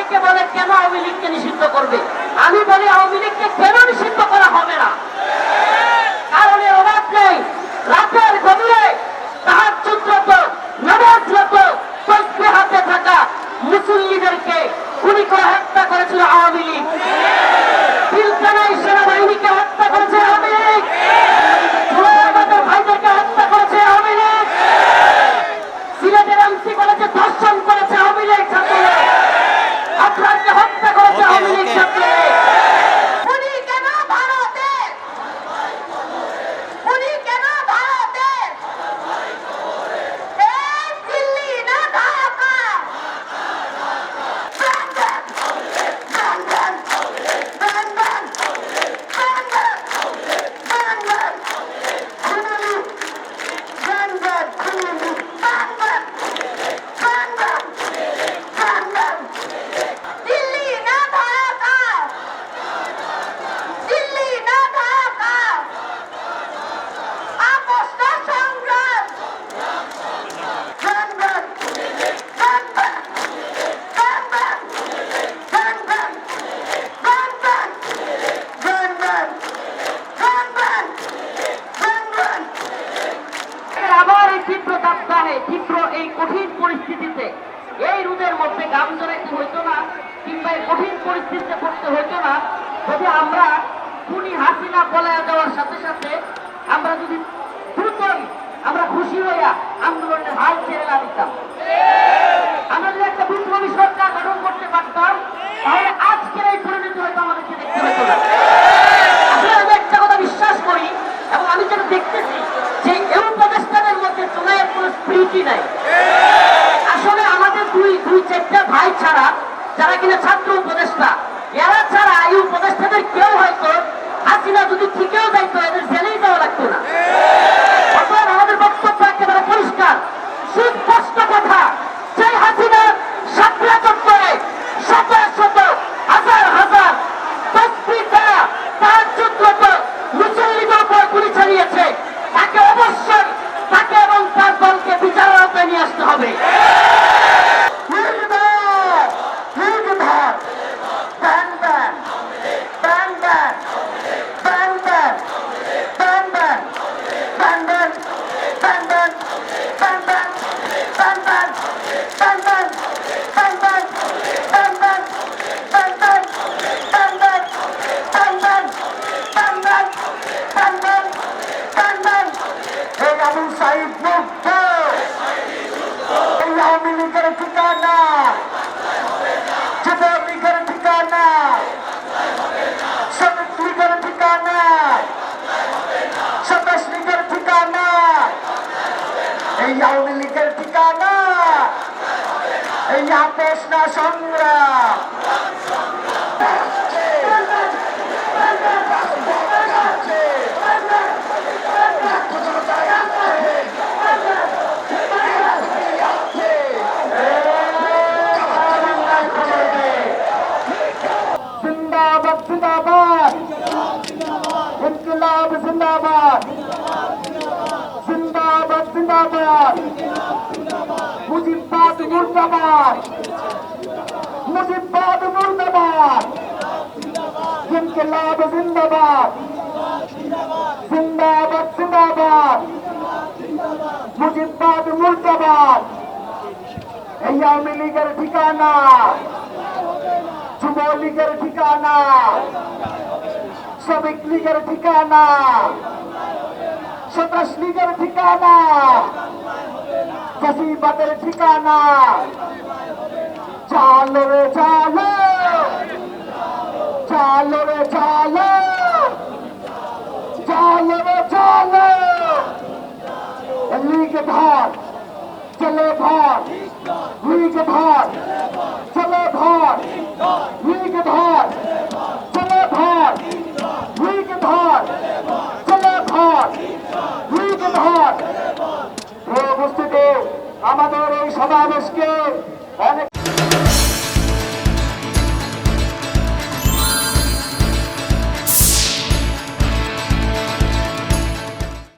অনেকে বলে, কেন আওয়ামী লীগকে নিষিদ্ধ করবে? আমি বলি, আওয়ামী লীগকে কেন নিষিদ্ধ করা হবে না? কারণের অভাব নেই। রাতের গভীরে এই তীব্র এই কঠিন পরিস্থিতিতে। এই রোদের মধ্যে গাম জড়াইতে হইতো না, কিংবা এই কঠিন পরিস্থিতিতে পড়তে হইতো না, যদি আমরা খুনি হাসিনা পলায়া যাওয়ার সাথে সাথে আমরা যদি দ্রুতই আমরা খুশি হইয়া আন্দোলনের দুই ভাই ছাড়া, যারা কিনা ছাত্র উপদেষ্টা, এরা ছাড়া এই উপদেষ্টাদের কেউ হয়তো হাসিনা যদি ঠিকেও যাইতো, এদের জেলেই যাওয়া লাগতো না। সাইদ মুক্ত এই আওয়ামী লীগের ঠিকানা যুব লীগের ঠিকানা শ্রমিক লীগের ঠিকানা সদস্য লীগের ঠিকানা এই আওয়ামী লীগের ঠিকানা এই আপোষ না সংগ্রাম जिंदाबाद जिंदाबाद इनकलाब जिंदाबाद जिंदाबाद जिंदाबाद मुजिबाद मुर्दाबाद मुजिबाद मुर्दाबाद इनकलाब जिंदाबाद जिंदाबाद जिंदाबाद मुजिबाद मुर्दाबाद এই আওয়ামী লীগের ঠিকানা যুবলীগের ঠিকানা। শ্রমিক লীগের ঠিকানা। সন্ত্রাস লীগের ঠিকানা। ফসিবাদের ঠিকানা। চালো রে চালো চালো রে চালো লীগ ধর চলে ধর। লীগ ধর। চলে ধর। লীগ ধর। চলে ধর। লীগ ধর। চলে ধর। লীগ ধর। উপস্থিতি, আমাদের এই সমাবেশকে অনেক